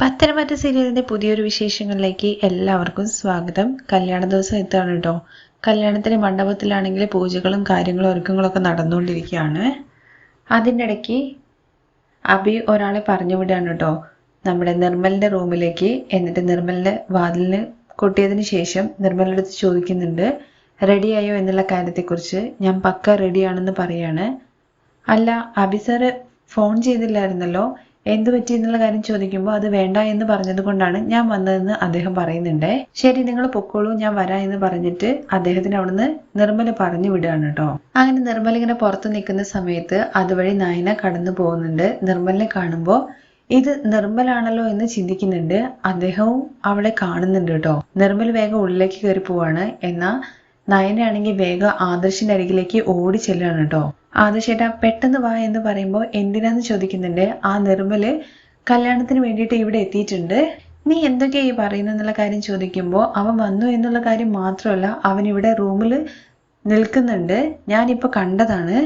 പത്തനംതിട്ട സീരിയലിന്റെ പുതിയൊരു വിശേഷങ്ങളിലേക്ക് എല്ലാവർക്കും സ്വാഗതം. കല്യാണ ദിവസം എത്താണ് കേട്ടോ കല്യാണത്തിന് മണ്ഡപത്തിലാണെങ്കിൽ പൂജകളും കാര്യങ്ങളും ഒരുക്കങ്ങളൊക്കെ നടന്നുകൊണ്ടിരിക്കുകയാണ്. അതിന്റെ ഇടയ്ക്ക് അബി ഒരാളെ പറഞ്ഞു വിടുകയാണ് കേട്ടോ നമ്മുടെ നിർമ്മലിന്റെ റൂമിലേക്ക്. എന്നിട്ട് നിർമ്മലിന്റെ വാതിലിന് കൊട്ടിയതിന് ശേഷം നിർമ്മലടുത്ത് ചോദിക്കുന്നുണ്ട് റെഡിയായോ എന്നുള്ള കാര്യത്തെക്കുറിച്ച്? ഞാൻ പക്ക റെഡിയാണെന്ന് പറയാണ്. അല്ല അബി സാറ് ഫോൺ ചെയ്തില്ലായിരുന്നല്ലോ. എന്ത് പറ്റി എന്നുള്ള കാര്യം ചോദിക്കുമ്പോൾ അത് വേണ്ട എന്ന് പറഞ്ഞത് കൊണ്ടാണ് ഞാൻ വന്നതെന്ന് അദ്ദേഹം പറയുന്നുണ്ട്. ശരി നിങ്ങൾ പൊക്കോളൂ ഞാൻ വരാം എന്ന് പറഞ്ഞിട്ട് അദ്ദേഹത്തിന് അവിടുന്ന് നിർമ്മല പറഞ്ഞു വിടുകയാണ് കേട്ടോ. അങ്ങനെ നിർമ്മല ഇങ്ങനെ പുറത്തു നിൽക്കുന്ന സമയത്ത് അതുവഴി നയന കടന്നു പോകുന്നുണ്ട്. നിർമ്മലിനെ കാണുമ്പോൾ ഇത് നിർമ്മലാണല്ലോ എന്ന് ചിന്തിക്കുന്നുണ്ട്. അദ്ദേഹവും അവളെ കാണുന്നുണ്ട് കേട്ടോ. നിർമ്മൽ വേഗം ഉള്ളിലേക്ക് കയറി പോവാണ്. എന്നാൽ നയനാണെങ്കിൽ വേഗം ആദർശിന്റെ അരികിലേക്ക് ഓടി ചെല്ലുകയാണ് കേട്ടോ. ആദർശേട്ടാ പെട്ടെന്ന് വാ എന്ന് പറയുമ്പോൾ എന്തിനാന്ന് ചോദിക്കുന്നുണ്ട്? ആ നിർമ്മൽ കല്യാണത്തിന് വേണ്ടിയിട്ട് ഇവിടെ എത്തിയിട്ടുണ്ട്. നീ എന്തൊക്കെയാ ഈ പറയുന്നെന്നുള്ള കാര്യം ചോദിക്കുമ്പോൾ അവൻ വന്നു എന്നുള്ള കാര്യം മാത്രമല്ല അവൻ ഇവിടെ റൂമിൽ നിൽക്കുന്നുണ്ട്. ഞാനിപ്പോൾ കണ്ടതാണ്.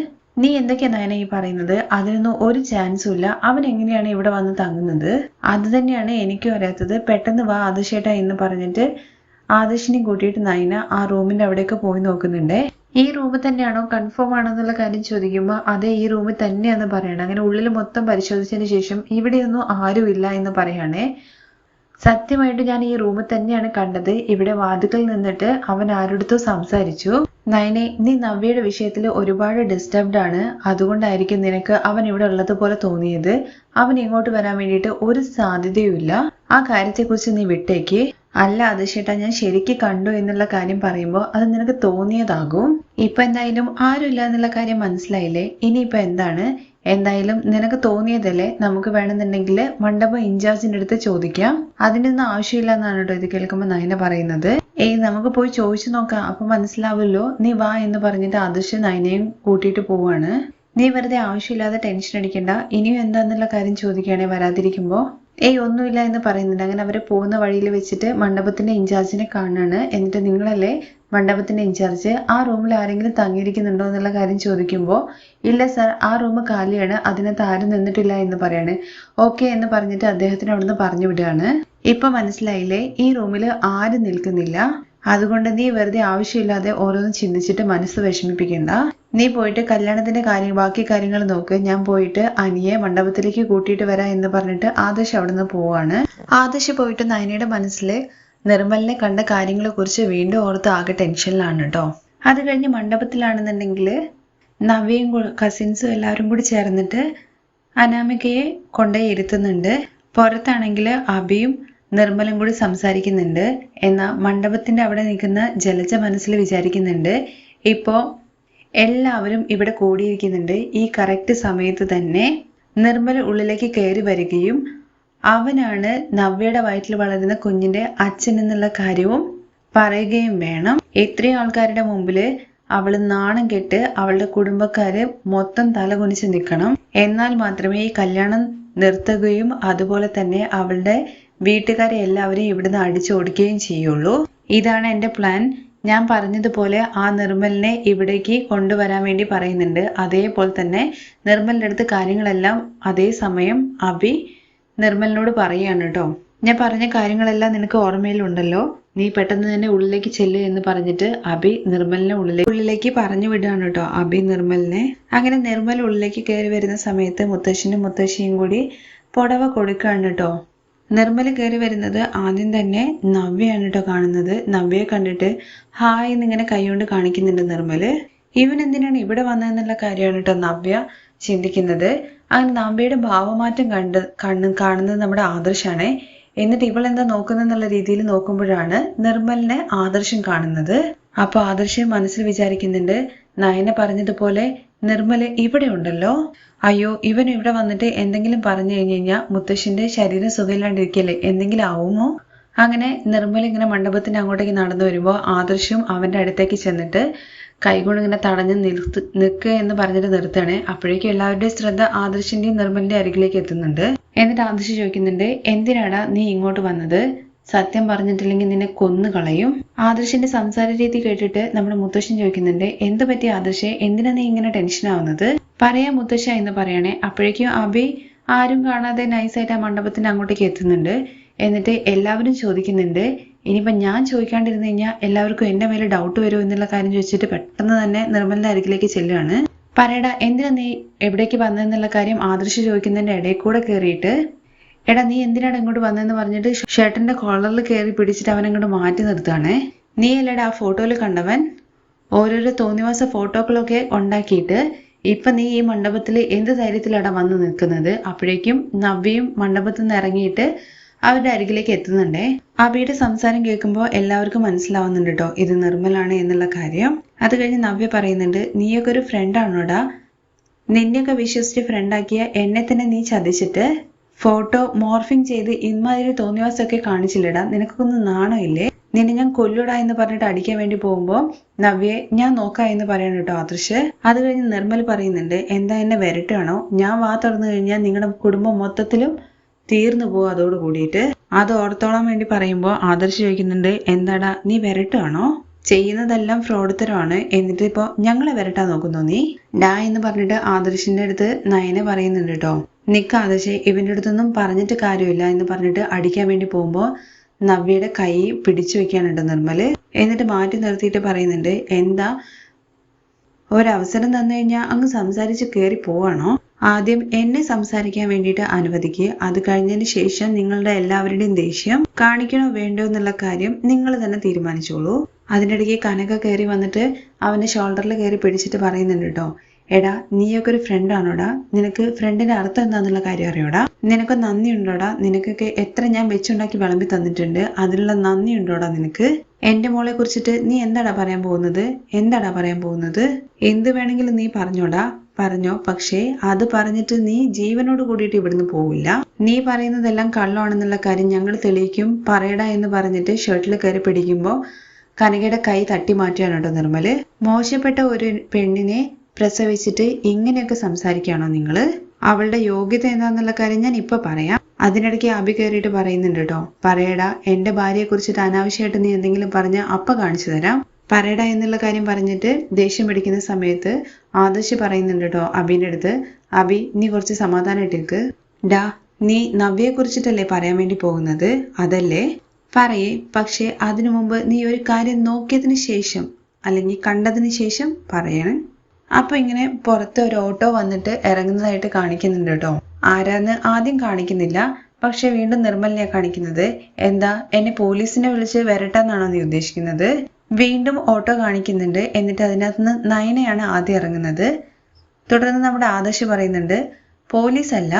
നീ എന്തൊക്കെയാ നയന ഈ പറയുന്നത്? അതിനൊന്നും ഒരു ചാൻസും ഇല്ല. അവൻ എങ്ങനെയാണ് ഇവിടെ വന്ന് തങ്ങുന്നത്? അത് തന്നെയാണ് എനിക്കും അറിയാത്തത്. പെട്ടെന്ന് വാ ആദർശേട്ടാ എന്ന് പറഞ്ഞിട്ട് ആദർശിനെയും കൂട്ടിയിട്ട് നൈന ആ റൂമിന്റെ അവിടെയൊക്കെ പോയി നോക്കുന്നുണ്ടേ. ഈ റൂം തന്നെയാണോ? കൺഫേം ആണെന്നുള്ള കാര്യം ചോദിക്കുമ്പോൾ അതെ ഈ റൂമിൽ തന്നെയാന്ന് പറയണം. അങ്ങനെ ഉള്ളിൽ മൊത്തം പരിശോധിച്ചതിന് ശേഷം ഇവിടെയൊന്നും ആരുമില്ല എന്ന് പറയണേ. സത്യമായിട്ട് ഞാൻ ഈ റൂമിൽ തന്നെയാണ് കണ്ടത്. ഇവിടെ വാതുക്കൽ നിന്നിട്ട് അവൻ ആരോടത്തോ സംസാരിച്ചു. നയനെ നീ നവ്യയുടെ വിഷയത്തിൽ ഒരുപാട് ഡിസ്റ്റർബ്ഡ് ആണ്. അതുകൊണ്ടായിരിക്കും നിനക്ക് അവൻ ഇവിടെ ഉള്ളതുപോലെ തോന്നിയത്. അവൻ ഇങ്ങോട്ട് വരാൻ വേണ്ടിയിട്ട് ഒരു സാധ്യതയുമില്ല. ആ കാര്യത്തെക്കുറിച്ച് നീ വിട്ടേക്ക്. അല്ല അത് ചേട്ടാ ഞാൻ ശരിക്ക് കണ്ടു എന്നുള്ള കാര്യം പറയുമ്പോൾ അത് നിനക്ക് തോന്നിയതാകും. ഇപ്പൊ എന്തായാലും ആരുമില്ല എന്നുള്ള കാര്യം മനസ്സിലായില്ലേ? ഇനിയിപ്പൊ എന്താണ്? എന്തായാലും നിനക്ക് തോന്നിയതല്ലേ? നമുക്ക് വേണമെന്നുണ്ടെങ്കിൽ മണ്ഡപം ഇൻചാർജിന്റെ അടുത്ത് ചോദിക്കാം. അതിനൊന്നും ആവശ്യമില്ല എന്നാണ് കേട്ടോ ഇത് കേൾക്കുമ്പോൾ നയന പറയുന്നത്. ഏയ് നമുക്ക് പോയി ചോദിച്ചു നോക്കാം. അപ്പൊ മനസ്സിലാവുമല്ലോ. നീ വാ എന്ന് പറഞ്ഞിട്ട് ആദർശ് നയനയും കൂട്ടിയിട്ട് പോവാണ്. നീ വെറുതെ ആവശ്യമില്ലാതെ ടെൻഷൻ അടിക്കണ്ട. ഇനിയും എന്താന്നുള്ള കാര്യം ചോദിക്കുകയാണെങ്കിൽ വരാതിരിക്കുമ്പോ. ഏയ് ഒന്നുമില്ല എന്ന് പറയുന്നുണ്ട്. അങ്ങനെ അവർ പോകുന്ന വഴിയിൽ വെച്ചിട്ട് മണ്ഡപത്തിന്റെ ഇൻചാർജിനെ കാണാണ് എന്നിട്ട് നിങ്ങളല്ലേ മണ്ഡപത്തിന്റെ ഇൻചാർജ്? ആ റൂമിൽ ആരെങ്കിലും തങ്ങിയിരിക്കുന്നുണ്ടോ എന്നുള്ള കാര്യം ചോദിക്കുമ്പോൾ ഇല്ല സർ ആ റൂം കാലിയാണ്. അതിനകത്ത് ആരും നിന്നിട്ടില്ല എന്ന് പറയാണ്. ഓക്കെ എന്ന് പറഞ്ഞിട്ട് അദ്ദേഹത്തിന് അവിടുന്ന് പറഞ്ഞു വിടുകയാണ് ഇപ്പൊ മനസ്സിലായില്ലേ? ഈ റൂമിൽ ആരും നിൽക്കുന്നില്ല. അതുകൊണ്ട് നീ വെറുതെ ആവശ്യമില്ലാതെ ഓരോന്നും ചിന്തിച്ചിട്ട് മനസ്സ് വിഷമിപ്പിക്കണ്ട. നീ പോയിട്ട് കല്യാണത്തിന്റെ കാര്യം ബാക്കി കാര്യങ്ങൾ നോക്ക്. ഞാൻ പോയിട്ട് അനിയെ മണ്ഡപത്തിലേക്ക് കൂട്ടിയിട്ട് വരാം എന്ന് പറഞ്ഞിട്ട് ആദർശ് അവിടുന്ന് പോവാണ്. ആദർശ് പോയിട്ട് നയനയുടെ മനസ്സിൽ നിർമ്മലിനെ കണ്ട കാര്യങ്ങളെ കുറിച്ച് വീണ്ടും ഓർത്ത് ആകെ ടെൻഷനിലാണ് കേട്ടോ അത് കഴിഞ്ഞ് മണ്ഡപത്തിലാണെന്നുണ്ടെങ്കിൽ നവ്യയും കസിൻസും എല്ലാവരും കൂടി ചേർന്നിട്ട് അനാമികയെ കൊണ്ടുപോയി ഇരുത്തുന്നുണ്ട് പുറത്താണെങ്കിൽ അബിയും നിർമ്മലും കൂടി സംസാരിക്കുന്നുണ്ട്. എന്നാൽ മണ്ഡപത്തിന്റെ അവിടെ നിൽക്കുന്ന ജലജ മനസ്സിൽ വിചാരിക്കുന്നുണ്ട്. ഇപ്പോൾ എല്ലാവരും ഇവിടെ കൂടിയിരിക്കുന്നുണ്ട്. ഈ കറക്റ്റ് സമയത്ത് തന്നെ നിർമ്മൽ ഉള്ളിലേക്ക് കയറി വരികയും അവനാണ് നവ്യയുടെ വയറ്റിൽ വളരുന്ന കുഞ്ഞിന്റെ അച്ഛൻ എന്നുള്ള കാര്യവും പറയുകയും വേണം. ഇത്രയും ആൾക്കാരുടെ മുമ്പിൽ അവൾ നാണം കെട്ട് അവളുടെ കുടുംബക്കാര് മൊത്തം തലകുനിച്ച് നിൽക്കണം. എന്നാൽ മാത്രമേ ഈ കല്യാണം നിർത്തുകയും അതുപോലെ തന്നെ അവളുടെ വീട്ടുകാരെ എല്ലാവരെയും ഇവിടുന്ന് അടിച്ചോടിക്കുകയും ചെയ്യുള്ളൂ. ഇതാണ് എന്റെ പ്ലാൻ ഞാൻ പറഞ്ഞതുപോലെ ആ നിർമ്മലിനെ ഇവിടേക്ക് കൊണ്ടുവരാൻ വേണ്ടി പറയുന്നുണ്ട്. അതേപോലെ തന്നെ നിർമ്മലിന്റെ അടുത്ത് കാര്യങ്ങളെല്ലാം അതേസമയം അഭി നിർമ്മലിനോട് പറയാണ് കേട്ടോ. ഞാൻ പറഞ്ഞ കാര്യങ്ങളെല്ലാം നിനക്ക് ഓർമ്മയിലുണ്ടല്ലോ. നീ പെട്ടെന്ന് തന്നെ ഉള്ളിലേക്ക് ചെല്ല് എന്ന് പറഞ്ഞിട്ട് അഭി നിർമ്മലിനെ ഉള്ളിലേക്ക് ഉള്ളിലേക്ക് പറഞ്ഞു വിടുകയാണ് കേട്ടോ അഭി നിർമ്മലിനെ. അങ്ങനെ നിർമ്മൽ ഉള്ളിലേക്ക് കയറി വരുന്ന സമയത്ത് മുത്തശ്ശനും മുത്തശ്ശിയും കൂടി പുടവ കൊടുക്കുകയാണ് കേട്ടോ. നിർമ്മൽ കയറി വരുന്നത് ആദ്യം തന്നെ നവ്യയാണ് കേട്ടോ കാണുന്നത്. നവ്യയെ കണ്ടിട്ട് ഹായ് എന്നിങ്ങനെ കൈകൊണ്ട് കാണിക്കുന്നുണ്ട് നിർമ്മൽ. ഇവൻ എന്തിനാണ് ഇവിടെ വന്നതെന്നുള്ള കാര്യമാണ് കേട്ടോ നവ്യ ചിന്തിക്കുന്നത്. അങ്ങനെ നവ്യയുടെ ഭാവമാറ്റം കണ്ട് കണ്ണ് കാണുന്നത് നമ്മുടെ ആദർശാണേ. എന്നിട്ട് ഇവൾ എന്താ നോക്കുന്നെന്നുള്ള രീതിയിൽ നോക്കുമ്പോഴാണ് നിർമ്മലിനെ ആദർശം കാണുന്നത്. അപ്പൊ ആദർശം മനസ്സിൽ വിചാരിക്കുന്നുണ്ട് നയന പറഞ്ഞതുപോലെ നിർമ്മൽ ഇവിടെ ഉണ്ടല്ലോ? അയ്യോ ഇവൻ ഇവിടെ വന്നിട്ട് എന്തെങ്കിലും പറഞ്ഞു കഴിഞ്ഞു കഴിഞ്ഞാൽ മുത്തശ്ശിന്റെ ശരീരം സുഖമില്ലാണ്ടിരിക്കല്ലേ? എന്തെങ്കിലും ആവുമോ? അങ്ങനെ നിർമ്മല ഇങ്ങനെ മണ്ഡപത്തിന്റെ അങ്ങോട്ടേക്ക് നടന്നു വരുമ്പോൾ ആദർശും അവന്റെ അടുത്തേക്ക് ചെന്നിട്ട് കൈകൊണ്ട് ഇങ്ങനെ തടഞ്ഞ് നിർത്ത് നിൽക്കുക എന്ന് പറഞ്ഞിട്ട് നിർത്തുകയാണ്. അപ്പോഴേക്കും എല്ലാവരുടെയും ശ്രദ്ധ ആദർശിന്റെയും നിർമ്മലിന്റെ അരികിലേക്ക് എത്തുന്നുണ്ട്. എന്നിട്ട് ആദർശ് ചോദിക്കുന്നുണ്ട് എന്തിനാടാ നീ ഇങ്ങോട്ട് വന്നത്? സത്യം പറഞ്ഞിട്ടില്ലെങ്കിൽ നിന്നെ കൊന്നു കളയും. ആദർശിന്റെ സംസാര രീതി കേട്ടിട്ട് നമ്മുടെ മുത്തശ്ശൻ ചോദിക്കുന്നുണ്ട് എന്ത് പറ്റി ആദർശെ? എന്തിനാ നീ ഇങ്ങനെ ടെൻഷൻ ആവുന്നത്? പറയാ മുത്തശ്ശ എന്ന് പറയണേ. അപ്പോഴേക്കും അബി ആരും കാണാതെ നൈസായിട്ട് ആ മണ്ഡപത്തിന്റെ അങ്ങോട്ടേക്ക് എത്തുന്നുണ്ട്. എന്നിട്ട് എല്ലാവരും ചോദിക്കുന്നുണ്ട് ഇനിയിപ്പം ഞാൻ ചോദിക്കാണ്ടിരുന്നു കഴിഞ്ഞാൽ എല്ലാവർക്കും എന്റെ മേലെ ഡൗട്ട് വരുമോ എന്നുള്ള കാര്യം ചോദിച്ചിട്ട് പെട്ടെന്ന് തന്നെ നിർമ്മലിന്റെ അരികിലേക്ക് ചെല്ലുകയാണ് പറയടാ എന്തിനാ നീ എവിടേക്ക് വന്നതെന്നുള്ള കാര്യം ആദർശ് ചോദിക്കുന്നതിന്റെ ഇടയിൽ കൂടെ കയറിയിട്ട് എടാ നീ എന്തിനാണ് ഇങ്ങോട്ട് വന്നതെന്ന് പറഞ്ഞിട്ട് ഷർട്ടിന്റെ കോളറിൽ കയറി പിടിച്ചിട്ട് അവൻ അങ്ങോട്ട് മാറ്റി നിർത്തുകയാണ് നീ അല്ലേടാ ആ ഫോട്ടോയിൽ കണ്ടവൻ? ഓരോരോ തോന്നിവാസ ഫോട്ടോകളൊക്കെ ഉണ്ടാക്കിയിട്ട് ഇപ്പൊ നീ ഈ മണ്ഡപത്തിൽ എന്ത് ധൈര്യത്തിലാണ് വന്ന് നിൽക്കുന്നത്? അപ്പോഴേക്കും നവ്യയും മണ്ഡപത്തിൽ നിന്ന് ഇറങ്ങിയിട്ട് അവരുടെ അരികിലേക്ക് എത്തുന്നുണ്ടേ? അബിയുടെ സംസാരം കേൾക്കുമ്പോൾ എല്ലാവർക്കും മനസ്സിലാവുന്നുണ്ട് കേട്ടോ ഇത് നിർമ്മലാണ് എന്നുള്ള കാര്യം. അത് കഴിഞ്ഞ് നവ്യ പറയുന്നുണ്ട് നീയൊക്കെ ഒരു ഫ്രണ്ടാണോടാ നിന്നെയൊക്കെ വിശ്വസിച്ച് ഫ്രണ്ടാക്കിയ എന്നെ തന്നെ നീ ചതിച്ചിട്ട് ഫോട്ടോ മോർഫിംഗ് ചെയ്ത് ഇമാതിരി തോന്നിയവാസൊക്കെ കാണിച്ചില്ലടാ. നിനക്കൊന്നും നാണമില്ലേ? നിന്നെ ഞാൻ കൊല്ലുടാ എന്ന് പറഞ്ഞിട്ട് അടിക്കാൻ വേണ്ടി പോകുമ്പോൾ നവ്യെ ഞാൻ നോക്കാം എന്ന് പറയണം കേട്ടോ ആദർശ്. അത് കഴിഞ്ഞ് നിർമ്മൽ പറയുന്നുണ്ട് എന്താ എന്നെ വരട്ടാണോ ഞാൻ വാ തുറന്നു കഴിഞ്ഞാൽ നിങ്ങളുടെ കുടുംബം മൊത്തത്തിലും തീർന്നു പോകും അതോട് കൂടിയിട്ട്. അത് ഓർത്തോളാൻ വേണ്ടി പറയുമ്പോൾ ആദർശ് ചോദിക്കുന്നുണ്ട് എന്താടാ നീ വരട്ടാണോ ചെയ്യുന്നതെല്ലാം ഫ്രോഡത്തരമാണ്. എന്നിട്ട് ഇപ്പോ ഞങ്ങളെ വരട്ടാൻ നോക്കുന്നു നീ? ഡാ എന്ന് പറഞ്ഞിട്ട് ആദർശിന്റെ അടുത്ത് നയനെ പറയുന്നുണ്ട് കേട്ടോ. ആദർശ് ഇവന്റെ അടുത്തൊന്നും പറഞ്ഞിട്ട് കാര്യമില്ല എന്ന് പറഞ്ഞിട്ട് അടിക്കാൻ വേണ്ടി പോകുമ്പോൾ നവ്യയുടെ കൈ പിടിച്ചു വെക്കാനുണ്ട് നിർമ്മൽ. എന്നിട്ട് മാറ്റി നിർത്തിയിട്ട് പറയുന്നുണ്ട് എന്താ? ഒരവസരം തന്നു കഴിഞ്ഞാൽ അങ്ങ് സംസാരിച്ച് കയറി പോവാണോ? ആദ്യം എന്നെ സംസാരിക്കാൻ വേണ്ടിയിട്ട് അനുവദിക്കുക അത് കഴിഞ്ഞതിന് ശേഷം നിങ്ങളുടെ എല്ലാവരുടെയും ദേഷ്യം കാണിക്കണോ വേണ്ടോ എന്നുള്ള കാര്യം നിങ്ങൾ തന്നെ തീരുമാനിച്ചോളൂ. അതിനിടയ്ക്ക് കനക കയറി വന്നിട്ട് അവന്റെ ഷോൾഡറിൽ കയറി പിടിച്ചിട്ട് പറയുന്നുണ്ട് കേട്ടോ എടാ നീയൊക്കെ ഒരു ഫ്രണ്ടാണോടാ നിനക്ക് ഫ്രണ്ടിന്റെ അർത്ഥം എന്താന്നുള്ള കാര്യം അറിയോടാ? നിനക്ക് നന്ദി ഉണ്ടോടാ നിനക്കൊക്കെ എത്ര ഞാൻ വെച്ചുണ്ടാക്കി വിളമ്പി തന്നിട്ടുണ്ട്. അതിനുള്ള നന്ദി ഉണ്ടോടാ നിനക്ക്? എന്റെ മോളെ കുറിച്ചിട്ട് നീ എന്താടാ പറയാൻ പോകുന്നത്? എന്താടാ പറയാൻ പോകുന്നത്? എന്ത് വേണമെങ്കിലും നീ പറഞ്ഞോടാ. പറഞ്ഞോ പക്ഷേ അത് പറഞ്ഞിട്ട് നീ ജീവനോട് കൂടിയിട്ട് ഇവിടുന്ന് പോവില്ല. നീ പറയുന്നതെല്ലാം കള്ളമാണെന്നുള്ള കാര്യം ഞങ്ങൾ തെളിയിക്കും. പറയടാ എന്ന് പറഞ്ഞിട്ട് ഷർട്ടിൽ കയറി പിടിക്കുമ്പോൾ കനകയുടെ കൈ തട്ടി മാറ്റുകയാണ് കേട്ടോ നിർമ്മൽ. മോശപ്പെട്ട ഒരു പെണ്ണിനെ പ്രസവിച്ചിട്ട് ഇങ്ങനെയൊക്കെ സംസാരിക്കുകയാണോ നിങ്ങൾ അവളുടെ യോഗ്യത എന്താണെന്നുള്ള കാര്യം ഞാൻ ഇപ്പൊ പറയാം. അതിനിടയ്ക്ക് അബി കയറിയിട്ട് പറയുന്നുണ്ട് കേട്ടോ. പറയടാ എന്റെ ഭാര്യയെ കുറിച്ചിട്ട് അനാവശ്യമായിട്ട് നീ എന്തെങ്കിലും പറഞ്ഞ അപ്പ കാണിച്ചു തരാം. പറയടാ എന്നുള്ള കാര്യം പറഞ്ഞിട്ട് ദേഷ്യം പിടിക്കുന്ന സമയത്ത് ആദർശ് പറയുന്നുണ്ട് കേട്ടോ അബിന്റെ അടുത്ത്. അബി നീ കുറച്ച് സമാധാനമായിട്ടിരിക്ക് ഡാ നീ നവ്യയെ കുറിച്ചിട്ടല്ലേ പറയാൻ വേണ്ടി പോകുന്നത്? അതല്ലേ? പറയേ പക്ഷേ അതിനു മുമ്പ് നീ ഒരു കാര്യം നോക്കിയതിന് ശേഷം അല്ലെങ്കിൽ കണ്ടതിന് ശേഷം പറയണം. അപ്പൊ ഇങ്ങനെ പുറത്ത് ഒരു ഓട്ടോ വന്നിട്ട് ഇറങ്ങുന്നതായിട്ട് കാണിക്കുന്നുണ്ട് കേട്ടോ. ആരാന്ന് ആദ്യം കാണിക്കുന്നില്ല. പക്ഷെ വീണ്ടും നിർമ്മലിനെ കാണിക്കുന്നത് എന്താ എന്നെ പോലീസിനെ വിളിച്ച് വരട്ടെന്നാണോ നീ ഉദ്ദേശിക്കുന്നത്? വീണ്ടും ഓട്ടോ കാണിക്കുന്നുണ്ട്. എന്നിട്ട് അതിനകത്തുനിന്ന് നയനയാണ് ആദ്യം ഇറങ്ങുന്നത്. തുടർന്ന് നമ്മുടെ ആദർശ് പറയുന്നുണ്ട് പോലീസ് അല്ല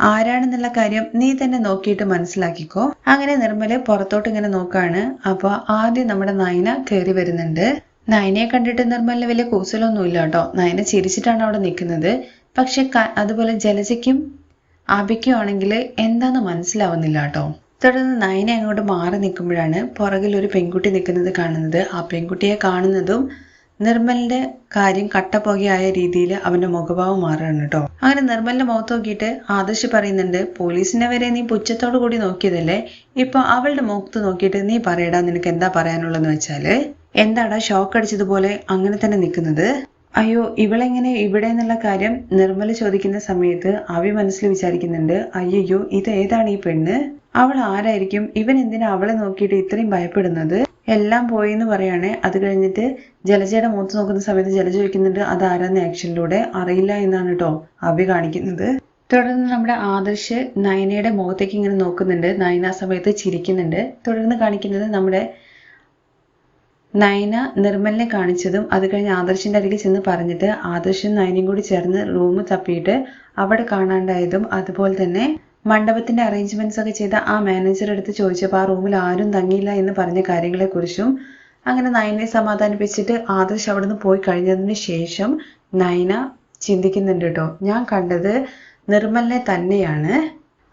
ആരാണെന്നുള്ള കാര്യം നീ തന്നെ നോക്കിയിട്ട് മനസ്സിലാക്കിക്കോ. അങ്ങനെ നിർമ്മൽ പുറത്തോട്ട് ഇങ്ങനെ നോക്കാണ്. അപ്പൊ ആദ്യം നമ്മുടെ നയന കയറി വരുന്നുണ്ട്. നയനയെ കണ്ടിട്ട് നിർമ്മലിന് വലിയ കൂസലൊന്നുമില്ല കേട്ടോ. നയന ചിരിച്ചിട്ടാണ് അവിടെ നിൽക്കുന്നത്. പക്ഷെ അതുപോലെ ജലജയ്ക്കും ആബിക്കും ആണെങ്കിൽ എന്താന്ന് മനസ്സിലാവുന്നില്ല കേട്ടോ. തുടർന്ന് നയന അങ്ങോട്ട് മാറി നിൽക്കുമ്പോഴാണ് പുറകിൽ ഒരു പെൺകുട്ടി നിൽക്കുന്നത് കാണുന്നത്. ആ പെൺകുട്ടിയെ കാണുന്നതും നിർമ്മലിന്റെ കാര്യം കട്ടപ്പുകയായ രീതിയിൽ അവന്റെ മുഖഭാവം മാറുകയാണ് കേട്ടോ. അങ്ങനെ നിർമ്മലിന്റെ മുഖത്ത് നോക്കിയിട്ട് ആദർശ് പറയുന്നുണ്ട് പോലീസിനെ വരെ നീ പുച്ഛത്തോടു കൂടി നോക്കിയതല്ലേ? ഇപ്പൊ അവളുടെ മുഖത്ത് നോക്കിയിട്ട് നീ പറയടാ നിനക്ക് എന്താ പറയാനുള്ളതെന്ന് വെച്ചാൽ എന്താടാ ഷോക്ക് അടിച്ചതുപോലെ അങ്ങനെ തന്നെ നിൽക്കുന്നത്? അയ്യോ ഇവളെങ്ങനെ ഇവിടെ എന്നുള്ള കാര്യം നിർമ്മല ചോദിക്കുന്ന സമയത്ത് അവി മനസ്സിൽ വിചാരിക്കുന്നുണ്ട് അയ്യോ ഇത് ഏതാണ് ഈ പെണ്ണ്? അവൾ ആരായിരിക്കും? ഇവൻ എന്തിനാ അവളെ നോക്കിയിട്ട് ഇത്രയും ഭയപ്പെടുന്നത്? എല്ലാം പോയി എന്ന് പറയാണ്. അത് കഴിഞ്ഞിട്ട് ജലജയുടെ മുഖത്ത് നോക്കുന്ന സമയത്ത് ജലജ ചോദിക്കുന്നുണ്ട് അത് ആരാന്ന് ആക്ഷനിലൂടെ? അറിയില്ല എന്നാണ് കേട്ടോ അഭി കാണിക്കുന്നത്. തുടർന്ന് നമ്മുടെ ആദർശ് നയനയുടെ മുഖത്തേക്ക് ഇങ്ങനെ നോക്കുന്നുണ്ട്. നയന ആ സമയത്ത് ചിരിക്കുന്നുണ്ട്. തുടർന്ന് കാണിക്കുന്നത് നമ്മുടെ നയന നിർമ്മലിനെ കാണിച്ചതും അത് കഴിഞ്ഞ് ആദർശിന്റെ അരികിൽ ചെന്ന് പറഞ്ഞിട്ട് ആദർശും നയനയും കൂടി ചേർന്ന് റൂം തപ്പിയിട്ട് അവിടെ കാണാണ്ടായതും അതുപോലെ തന്നെ മണ്ഡപത്തിന്റെ അറേഞ്ച്മെന്റ്സ് ഒക്കെ ചെയ്ത ആ മാനേജർ അടുത്ത് ചോദിച്ചപ്പോൾ ആ റൂമിൽ ആരും തങ്ങിയില്ല എന്ന് പറഞ്ഞ കാര്യങ്ങളെക്കുറിച്ചും അങ്ങനെ നയനെ സമാധാനിപ്പിച്ചിട്ട് ആദർശ് അവിടുന്ന് പോയി കഴിഞ്ഞതിന് ശേഷം നയന ചിന്തിക്കുന്നുണ്ട് കേട്ടോ. ഞാൻ കണ്ടത് നിർമ്മലിനെ തന്നെയാണ്.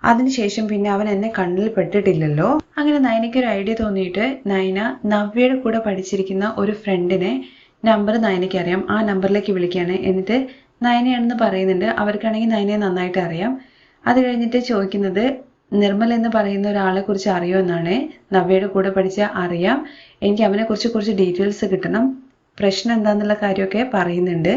അതിനുശേഷം പിന്നെ അവൻ എന്നെ കണ്ണിൽ പെട്ടിട്ടില്ലല്ലോ. അങ്ങനെ നയനയ്ക്ക് ഒരു ഐഡിയ തോന്നിയിട്ട് നയന നവ്യയുടെ കൂടെ പഠിച്ചിരിക്കുന്ന ഒരു ഫ്രണ്ടിനെ നമ്പർ നയനയ്ക്ക് അറിയാം. ആ നമ്പറിലേക്ക് വിളിക്കുകയാണ്. എന്നിട്ട് നയനയാണെന്ന് പറയുന്നുണ്ട്. അവർക്കാണെങ്കിൽ നയനയെ നന്നായിട്ട് അറിയാം. അത് കഴിഞ്ഞിട്ട് ചോദിക്കുന്നത് നിർമ്മൽ എന്ന് പറയുന്ന ഒരാളെ കുറിച്ച് അറിയോ എന്നാണ്. നവ്യയുടെ കൂടെ പഠിച്ച അറിയാം. എനിക്ക് അവനെ കുറിച്ച് കുറച്ച് ഡീറ്റെയിൽസ് കിട്ടണം. പ്രശ്നം എന്താന്നുള്ള കാര്യമൊക്കെ പറയുന്നുണ്ട്.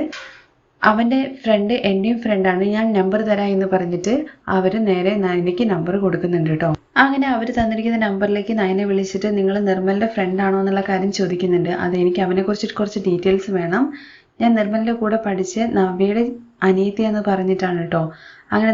അവന്റെ ഫ്രണ്ട് എന്റെയും ഫ്രണ്ടാണ് ഞാൻ നമ്പർ തരാം എന്ന് പറഞ്ഞിട്ട് അവർ നേരെ നയനയ്ക്ക് നമ്പർ കൊടുക്കുന്നുണ്ട് കേട്ടോ അങ്ങനെ അവർ തന്നിരിക്കുന്ന നമ്പറിലേക്ക് നയനെ വിളിച്ചിട്ട് നിങ്ങൾ നിർമ്മലിന്റെ ഫ്രണ്ടാണോ എന്നുള്ള കാര്യം ചോദിക്കുന്നുണ്ട്. അത് എനിക്ക് അവനെക്കുറിച്ച് കുറച്ച് ഡീറ്റെയിൽസ് വേണം. ഞാൻ നിർമ്മലിന്റെ കൂടെ പഠിച്ച് നവ്യയുടെ അനിയത്തി എന്ന് പറഞ്ഞിട്ടാണ് കേട്ടോ അങ്ങനെ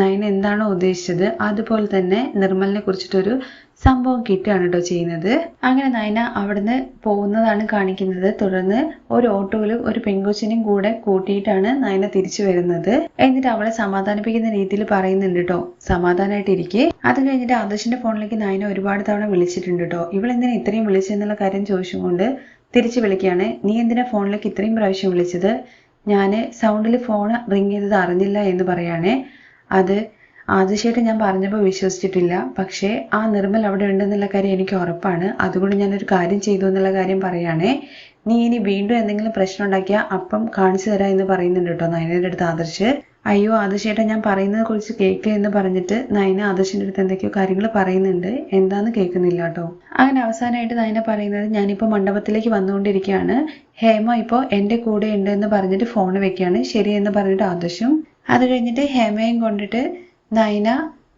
നയന എന്താണോ ഉദ്ദേശിച്ചത് അതുപോലെ തന്നെ നിർമ്മലിനെ കുറിച്ചിട്ടൊരു സംഭവം കിട്ടുകയാണ് കേട്ടോ ചെയ്യുന്നത്. അങ്ങനെ നയന അവിടുന്ന് പോകുന്നതാണ് കാണിക്കുന്നത്. തുടർന്ന് ഒരു ഓട്ടോയിലും ഒരു പെങ്കൊച്ചിനെയും കൂടെ കൂട്ടിയിട്ടാണ് നയന തിരിച്ചു വരുന്നത്. എന്നിട്ട് അവളെ സമാധാനിപ്പിക്കുന്ന രീതിയിൽ പറയുന്നുണ്ട് കേട്ടോ സമാധാനമായിട്ടിരിക്കെ അത് കഴിഞ്ഞിട്ട് ആദർശിന്റെ ഫോണിലേക്ക് നയന ഒരുപാട് തവണ വിളിച്ചിട്ടുണ്ട് കേട്ടോ ഇവളെന്തിനാ ഇത്രയും വിളിച്ചെന്നുള്ള കാര്യം ചോദിച്ചുകൊണ്ട് തിരിച്ചു വിളിക്കുകയാണ്. നീ എന്തിനാ ഫോണിലേക്ക് ഇത്രയും പ്രാവശ്യം വിളിച്ചത്? ഞാൻ സൗണ്ടിൽ ഫോൺ റിങ് ചെയ്തത് അറിഞ്ഞില്ല എന്ന് പറയുകയാണേ അത് ആദ്യശേഷം ഞാൻ പറഞ്ഞപ്പോൾ വിശ്വസിച്ചിട്ടില്ല. പക്ഷേ ആ നിർമ്മൽ അവിടെ ഉണ്ടെന്നുള്ള കാര്യം എനിക്ക് ഉറപ്പാണ്. അതുകൊണ്ട് ഞാനൊരു കാര്യം ചെയ്തു എന്നുള്ള കാര്യം പറയുകയാണേ നീ ഇനി വീണ്ടും എന്തെങ്കിലും പ്രശ്നം ഉണ്ടാക്കിയാൽ അപ്പം കാണിച്ചു തരാം എന്ന് പറയുന്നുണ്ട് കേട്ടോ നയനയുടെ അടുത്ത് ആദർശ്. അയ്യോ ആദർശേട്ടാ ഞാൻ പറയുന്നത് കുറിച്ച് കേക്ക് എന്ന് പറഞ്ഞിട്ട് നയന ആദർശിന്റെ അടുത്ത് എന്തൊക്കെയോ കാര്യങ്ങൾ പറയുന്നുണ്ട്. എന്താന്ന് കേൾക്കുന്നില്ല കേട്ടോ. അങ്ങനെ അവസാനമായിട്ട് നയന പറയുന്നത് ഞാനിപ്പോൾ മണ്ഡപത്തിലേക്ക് വന്നുകൊണ്ടിരിക്കുകയാണ്. ഹേമ ഇപ്പോ എന്റെ കൂടെ ഉണ്ട് എന്ന് പറഞ്ഞിട്ട് ഫോൺ വെക്കുകയാണ്. ശരി എന്ന് പറഞ്ഞിട്ട് ആദർശും. അത് കഴിഞ്ഞിട്ട് ഹേമയും കൊണ്ടിട്ട് നയന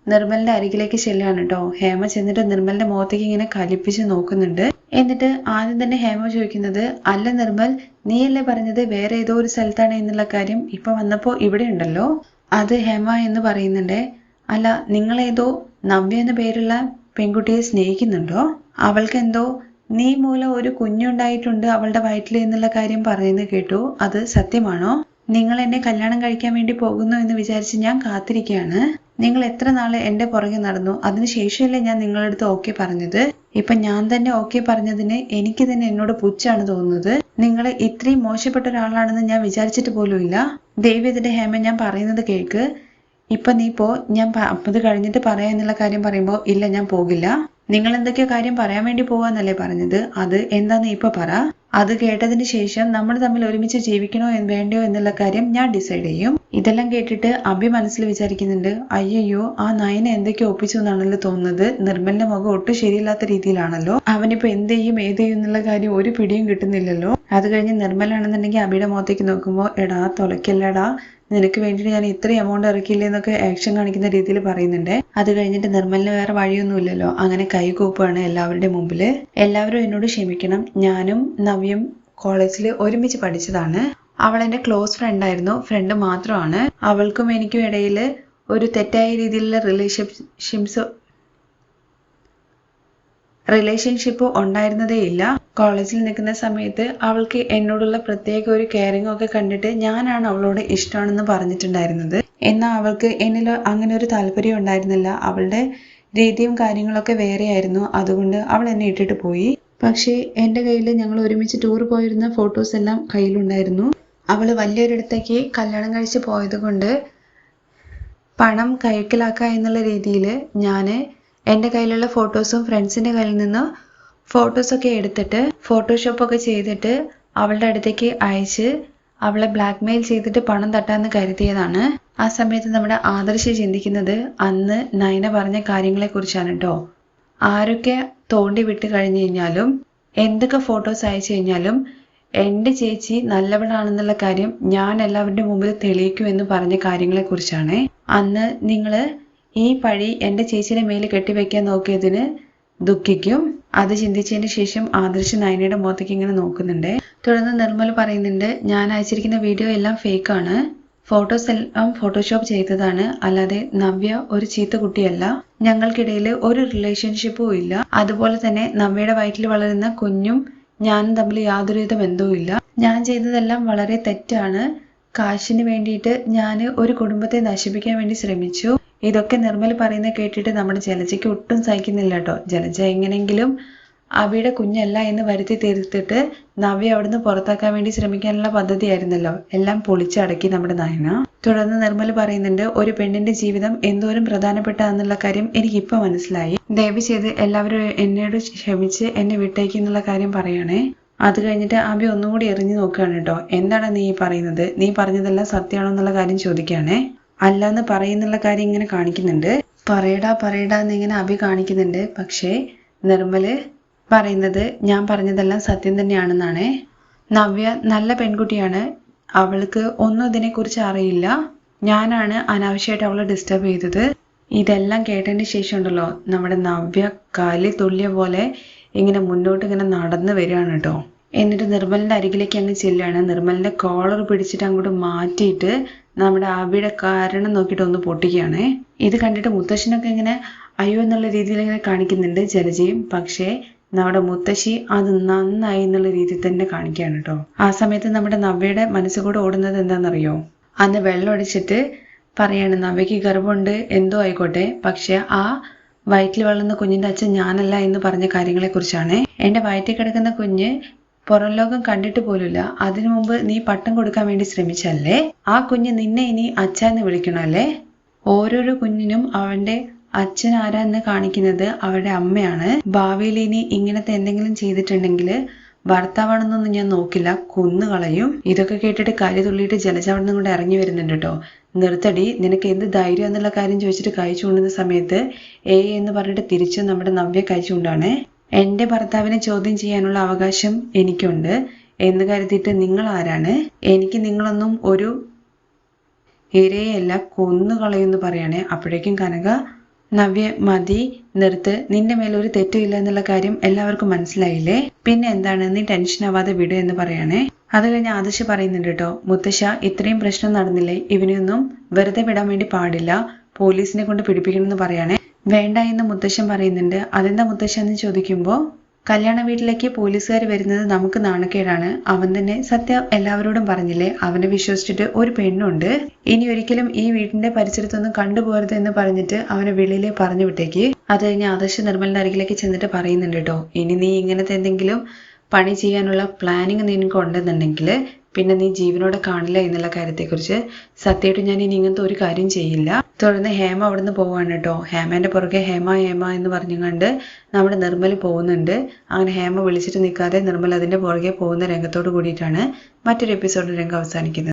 നിർമ്മലിന്റെ അരികിലേക്ക് ചെല്ലുകയാണ് കേട്ടോ. ഹേമ ചെന്നിട്ട് നിർമ്മലിന്റെ മുഖത്തേക്ക് ഇങ്ങനെ കലിപ്പിച്ച് നോക്കുന്നുണ്ട്. എന്നിട്ട് ആദ്യം തന്നെ ഹേമ ചോദിക്കുന്നത് അല്ല നിർമ്മൽ നീയല്ലേ പറഞ്ഞത് വേറെ ഏതോ ഒരു സ്ഥലത്താണ് എന്നുള്ള കാര്യം ഇപ്പൊ വന്നപ്പോ ഇവിടെ ഉണ്ടല്ലോ? അത് ഹേമ എന്ന് പറയുന്നുണ്ട്. അല്ല നിങ്ങളേതോ നവ്യ എന്ന പേരുള്ള പെൺകുട്ടിയെ സ്നേഹിക്കുന്നുണ്ടോ? അവൾക്ക് എന്തോ നീ മൂലം ഒരു കുഞ്ഞുണ്ടായിട്ടുണ്ട് അവളുടെ വയറ്റിൽ എന്നുള്ള കാര്യം പറയുന്നത് കേട്ടു. അത് സത്യമാണോ? നിങ്ങൾ എന്നെ കല്യാണം കഴിക്കാൻ വേണ്ടി പോകുന്നു എന്ന് വിചാരിച്ച് ഞാൻ കാത്തിരിക്കുകയാണ് നിങ്ങൾ എത്ര നാൾ എന്റെ പുറകെ നടന്നു? അതിനുശേഷമല്ലേ ഞാൻ നിങ്ങളുടെ അടുത്ത് ഓക്കെ പറഞ്ഞത്? ഇപ്പൊ ഞാൻ തന്നെ ഓക്കെ പറഞ്ഞതിന് എനിക്ക് തന്നെ എന്നോട് പുച്ഛാണ് തോന്നുന്നത്. നിങ്ങൾ ഇത്രയും മോശപ്പെട്ട ഒരാളാണെന്ന് ഞാൻ വിചാരിച്ചിട്ട് പോലുമില്ല. ദൈവത്തിന്റെ ഹേമ ഞാൻ പറയുന്നത് കേൾക്ക്. ഇപ്പൊ നീ പോ. ഞാൻ അത് കഴിഞ്ഞിട്ട് പറയാ എന്നുള്ള കാര്യം പറയുമ്പോ ഇല്ല ഞാൻ പോകില്ല. നിങ്ങൾ എന്തൊക്കെയോ കാര്യം പറയാൻ വേണ്ടി പോവാന്നല്ലേ പറഞ്ഞത്? അത് എന്താന്ന് ഇപ്പൊ പറ. അത് കേട്ടതിന് ശേഷം നമ്മൾ തമ്മിൽ ഒരുമിച്ച് ജീവിക്കണോ വേണ്ടയോ എന്നുള്ള കാര്യം ഞാൻ ഡിസൈഡ് ചെയ്യും. ഇതെല്ലാം കേട്ടിട്ട് അഭി മനസ്സിൽ വിചാരിക്കുന്നുണ്ട് അയ്യോ ആ നയനെ എന്തൊക്കെ ഒപ്പിച്ചു എന്നാണല്ലോ തോന്നുന്നത്. നിർമ്മലിന്റെ മുഖം ഒട്ടും ശരിയില്ലാത്ത രീതിയിലാണല്ലോ. അവനിപ്പോ എന്ത് ചെയ്യും ഏത് ചെയ്യും എന്നുള്ള കാര്യം ഒരു പിടിയും കിട്ടുന്നില്ലല്ലോ. അത് കഴിഞ്ഞ് നിർമ്മലാണെന്നുണ്ടെങ്കിൽ അഭിയുടെ മുഖത്തേക്ക് നോക്കുമ്പോൾ എടാ തുളയ്ക്കല്ലടാ നിനക്ക് വേണ്ടിയിട്ട് ഞാൻ ഇത്രയും എമൗണ്ട് ഇറക്കിയില്ലേ എന്നൊക്കെ ആക്ഷൻ കാണിക്കുന്ന രീതിയിൽ പറയുന്നുണ്ട്. അത് കഴിഞ്ഞിട്ട് നിർമ്മലിന് വേറെ വഴിയൊന്നുമില്ലല്ലോ. അങ്ങനെ കൈകൂപ്പാണ് എല്ലാവരുടെ മുമ്പിൽ എല്ലാവരും എന്നോട് ക്ഷമിക്കണം. ഞാനും നവ്യം കോളേജിൽ ഒരുമിച്ച് പഠിച്ചതാണ്. അവൾ എന്റെ ക്ലോസ് ഫ്രണ്ട് ആയിരുന്നു. ഫ്രണ്ട് മാത്രമാണ്. അവൾക്കും എനിക്കും ഇടയിൽ ഒരു തെറ്റായ രീതിയിലുള്ള റിലേഷൻഷിപ്സ് റിലേഷൻഷിപ്പ് ഉണ്ടായിരുന്നതേ ഇല്ല. കോളേജിൽ നിൽക്കുന്ന സമയത്ത് അവൾക്ക് എന്നോടുള്ള പ്രത്യേക ഒരു കെയറിംഗ് ഒക്കെ കണ്ടിട്ട് ഞാനാണ് അവളോട് ഇഷ്ടമാണെന്ന് പറഞ്ഞിട്ടുണ്ടായിരുന്നത്. എന്നാൽ അവൾക്ക് എന്നിൽ അങ്ങനെ ഒരു താല്പര്യം ഉണ്ടായിരുന്നില്ല. അവളുടെ രീതിയും കാര്യങ്ങളൊക്കെ വേറെയായിരുന്നു. അതുകൊണ്ട് അവൾ എന്നെ ഇട്ടിട്ട് പോയി. പക്ഷേ എന്റെ കയ്യിൽ ഞങ്ങൾ ഒരുമിച്ച് ടൂർ പോയിരുന്ന ഫോട്ടോസ് എല്ലാം കയ്യിലുണ്ടായിരുന്നു. അവൾ വലിയൊരിടത്തേക്ക് കല്യാണം കഴിച്ച് പോയത് കൊണ്ട് പണം കൈക്കലാക്കുക എന്നുള്ള രീതിയിൽ ഞാൻ എന്റെ കയ്യിലുള്ള ഫോട്ടോസും ഫ്രണ്ട്സിന്റെ കയ്യിൽ നിന്ന് ഫോട്ടോസൊക്കെ എടുത്തിട്ട് ഫോട്ടോഷോപ്പൊക്കെ ചെയ്തിട്ട് അവളുടെ അടുത്തേക്ക് അയച്ച് അവളെ ബ്ലാക്ക് മെയിൽ ചെയ്തിട്ട് പണം തട്ടാന്ന് കരുതിയതാണ്. ആ സമയത്ത് നമ്മുടെ ആദർശ് ചിന്തിക്കുന്നത് അന്ന് നയന പറഞ്ഞ കാര്യങ്ങളെ കുറിച്ചാണ് കേട്ടോ ആരൊക്കെ തോണ്ടി വിട്ട് കഴിഞ്ഞു കഴിഞ്ഞാലും എന്തൊക്കെ ഫോട്ടോസ് അയച്ചു കഴിഞ്ഞാലും എന്റെ ചേച്ചി നല്ലവളാണെന്നുള്ള കാര്യം ഞാൻ എല്ലാവരുടെ മുമ്പിൽ തെളിയിക്കുമെന്ന് പറഞ്ഞ കാര്യങ്ങളെ കുറിച്ചാണ് അന്ന് നിങ്ങൾ ഈ പഴി എന്റെ ചേച്ചിയുടെ മേൽ കെട്ടിവെക്കാൻ നോക്കിയതിന് ദുഃഖിക്കും. അത് ചിന്തിച്ചതിന് ശേഷം ആദർശ് നയനയുടെ മുഖത്തേക്ക് ഇങ്ങനെ നോക്കുന്നുണ്ട്. തുടർന്ന് നിർമ്മൽ പറയുന്നുണ്ട് ഞാൻ അയച്ചിരിക്കുന്ന വീഡിയോ എല്ലാം ഫേക്ക് ആണ്. ഫോട്ടോസ് എല്ലാം ഫോട്ടോഷോപ്പ് ചെയ്തതാണ്. അല്ലാതെ നവ്യ ഒരു ചീത്ത കുട്ടിയല്ല. ഞങ്ങൾക്കിടയിൽ ഒരു റിലേഷൻഷിപ്പും ഇല്ല. അതുപോലെ തന്നെ നവ്യയുടെ വയറ്റിൽ വളരുന്ന കുഞ്ഞും ഞാനും തമ്മിൽ യാതൊരുവിധ ബന്ധവും ഇല്ല. ഞാൻ ചെയ്തതെല്ലാം വളരെ തെറ്റാണ്. കാശിന് വേണ്ടിയിട്ട് ഞാൻ ഒരു കുടുംബത്തെ നശിപ്പിക്കാൻ വേണ്ടി ശ്രമിച്ചു. ഇതൊക്കെ നിർമ്മൽ പറയുന്നത് കേട്ടിട്ട് നമ്മുടെ ജലജയ്ക്ക് ഒട്ടും സഹിക്കുന്നില്ല കേട്ടോ ജലജ എങ്ങനെങ്കിലും അവിടെ കുഞ്ഞല്ല എന്ന് വരുത്തി തീർത്തിട്ട് നവ്യ അവിടുന്ന് പുറത്താക്കാൻ വേണ്ടി ശ്രമിക്കാനുള്ള പദ്ധതിയായിരുന്നല്ലോ. എല്ലാം പൊളിച്ചടക്കി നമ്മുടെ നയന. തുടർന്ന് നിർമ്മൽ പറയുന്നുണ്ട് ഒരു പെണ്ണിന്റെ ജീവിതം എന്തോരം പ്രധാനപ്പെട്ടതാണെന്നുള്ള കാര്യം എനിക്ക് ഇപ്പൊ മനസ്സിലായി. ദയവ് ചെയ്ത് എല്ലാവരും എന്നോട് ക്ഷമിച്ച് എന്നെ വിട്ടേക്ക് എന്നുള്ള കാര്യം പറയണേ. അത് കഴിഞ്ഞിട്ട് അബി ഒന്നുകൂടി എറിഞ്ഞു നോക്കുകയാണ് കേട്ടോ എന്താണ് നീ പറയുന്നത്? നീ പറഞ്ഞതെല്ലാം സത്യമാണോ എന്നുള്ള കാര്യം ചോദിക്കുകയാണേ. അല്ലാന്ന് പറയുന്നുള്ള കാര്യം ഇങ്ങനെ കാണിക്കുന്നുണ്ട്. പറയടാ പറയടാ എന്നിങ്ങനെ അഭി കാണിക്കുന്നുണ്ട്. പക്ഷേ നിർമ്മൽ പറയുന്നത് ഞാൻ പറഞ്ഞതെല്ലാം സത്യം തന്നെയാണെന്നാണ്. നവ്യ നല്ല പെൺകുട്ടിയാണ്. അവൾക്ക് ഒന്നും ഇതിനെക്കുറിച്ച് അറിയില്ല. ഞാനാണ് അനാവശ്യമായിട്ട് അവളെ ഡിസ്റ്റർബ് ചെയ്തത്. ഇതെല്ലാം കേട്ടതിന് ശേഷം ഉണ്ടല്ലോ നമ്മുടെ നവ്യ കാലി തുള്ളിയ പോലെ ഇങ്ങനെ മുന്നോട്ട് ഇങ്ങനെ നടന്നു വരികയാണ് കേട്ടോ. എന്നിട്ട് നിർമ്മലിന്റെ അരികിലേക്ക് അങ്ങ് ചെല്ലുകയാണ്. നിർമ്മലിന്റെ കോളർ പിടിച്ചിട്ട് അങ്ങോട്ട് മാറ്റിയിട്ട് നമ്മുടെ ആബിയുടെ കാരണം നോക്കിയിട്ട് ഒന്ന് പൊട്ടിക്കുകയാണ്. ഇത് കണ്ടിട്ട് മുത്തശ്ശനൊക്കെ ഇങ്ങനെ അയ്യോ എന്നുള്ള രീതിയിൽ ഇങ്ങനെ കാണിക്കുന്നുണ്ട് ജലജയും. പക്ഷേ നമ്മുടെ മുത്തശ്ശി അത് നന്നായി എന്നുള്ള രീതിയിൽ തന്നെ കാണിക്കുകയാണ് കേട്ടോ. ആ സമയത്ത് നമ്മുടെ നവ്യയുടെ മനസ്സുകൂടെ ഓടുന്നത് എന്താണെന്നറിയോ? അന്ന് വെള്ളം അടിച്ചിട്ട് പറയാണ് നവ്യക്ക് ഗർഭമുണ്ട് എന്തോ ആയിക്കോട്ടെ. പക്ഷെ ആ വയറ്റിൽ വളർന്ന കുഞ്ഞിന്റെ അച്ഛൻ ഞാനല്ല എന്ന് പറഞ്ഞ കാര്യങ്ങളെ കുറിച്ചാണ് എന്റെ വയറ്റിൽ കിടക്കുന്ന കുഞ്ഞ് പുറം ലോകം കണ്ടിട്ട് പോലുമില്ല. അതിനു മുമ്പ് നീ പട്ടം കൊടുക്കാൻ വേണ്ടി ശ്രമിച്ചല്ലേ? ആ കുഞ്ഞ് നിന്നെ ഇനി അച്ഛ എന്ന് വിളിക്കണമല്ലേ ഓരോരോ കുഞ്ഞിനും അവന്റെ അച്ഛൻ ആരാന്ന് കാണിക്കുന്നത് അവരുടെ അമ്മയാണ്. ഭാവിയിൽ ഇനി ഇങ്ങനത്തെ എന്തെങ്കിലും ചെയ്തിട്ടുണ്ടെങ്കിൽ ഭർത്താവാണെന്നൊന്നും ഞാൻ നോക്കില്ല. കൊന്നുകളയും ഇതൊക്കെ കേട്ടിട്ട് കരി തുള്ളിയിട്ട് ജലജ കൂടെ ഇറങ്ങി വരുന്നുണ്ട് കേട്ടോ. നിർത്തടി. നിനക്ക് എന്ത് ധൈര്യം എന്നുള്ള കാര്യം ചോദിച്ചിട്ട് കൈ ചൂണ്ടുന്ന സമയത്ത് ഏ എന്ന് പറഞ്ഞിട്ട് തിരിച്ച് നമ്മുടെ നവ്യ കൈ ചൂണ്ടാണ് എന്റെ ഭർത്താവിനെ ചോദ്യം ചെയ്യാനുള്ള അവകാശം എനിക്കുണ്ട് എന്ന് കരുതിയിട്ട് നിങ്ങൾ ആരാണ്? എനിക്ക് നിങ്ങളൊന്നും ഒരു ഇരയല്ല കൊന്നുകളയുമെന്ന് പറയണേ. അപ്പോഴേക്കും കനക നവ്യ മതി നിർത്ത് നിന്റെ മേലെ ഒരു തെറ്റുമില്ല എന്നുള്ള കാര്യം എല്ലാവർക്കും മനസ്സിലായില്ലേ? പിന്നെ എന്താണ്? നീ ടെൻഷൻ ആവാതെ വിട് എന്ന് പറയണേ. അത് കഴിഞ്ഞ് ആദർശ് പറയുന്നുണ്ട് കേട്ടോ മുത്തശ്ശ ഇത്രയും പ്രശ്നം നടന്നില്ലേ? ഇവനെയൊന്നും വെറുതെ വിടാൻ വേണ്ടി പാടില്ല. പോലീസിനെ കൊണ്ട് പിടിപ്പിക്കണമെന്ന് പറയണേ. വേണ്ട എന്ന് മുത്തശ്ശൻ പറയുന്നുണ്ട്. അതെന്താ മുത്തശ്ശൻ എന്ന് ചോദിക്കുമ്പോൾ കല്യാണ വീട്ടിലേക്ക് പോലീസുകാർ വരുന്നത് നമുക്ക് നാണക്കേടാണ്. അവൻ തന്നെ സത്യം എല്ലാവരോടും പറഞ്ഞില്ലേ അവനെ വിശ്വസിച്ചിട്ട് ഒരു പെണ്ണുണ്ട്. ഇനി ഒരിക്കലും ഈ വീടിന്റെ പരിസരത്തൊന്നും കണ്ടുപോകരുത് എന്ന് പറഞ്ഞിട്ട് അവനെ വെളിയിലെ പറഞ്ഞു വിട്ടേക്ക്. അത് കഴിഞ്ഞ് ആദർശ നിർമ്മലിന്റെ അരികിലേക്ക് ചെന്നിട്ട് പറയുന്നുണ്ട് കേട്ടോ ഇനി നീ ഇങ്ങനത്തെ എന്തെങ്കിലും പണി ചെയ്യാനുള്ള പ്ലാനിങ് നിനക്ക് ഉണ്ടെന്നുണ്ടെങ്കിൽ പിന്നെ നീ ജീവനോടെ കാണില്ല എന്നുള്ള കാര്യത്തെക്കുറിച്ച് സത്യമായിട്ട് ഞാൻ ഇനി ഇങ്ങനത്തെ ഒരു കാര്യം ചെയ്യില്ല. തുടർന്ന് ഹേമ അവിടുന്ന് പോവാണ് കേട്ടോ. ഹേമേന്റെ പുറകെ ഹേമ ഹേമ എന്ന് പറഞ്ഞുകൊണ്ട് നമ്മുടെ നിർമ്മൽ പോകുന്നുണ്ട്. അങ്ങനെ ഹേമ വിളിച്ചിട്ട് നിൽക്കാതെ നിർമ്മൽ അതിന്റെ പുറകെ പോകുന്ന രംഗത്തോട് കൂടിയിട്ടാണ് മറ്റൊരു എപ്പിസോഡ് രംഗം അവസാനിക്കുന്നത്.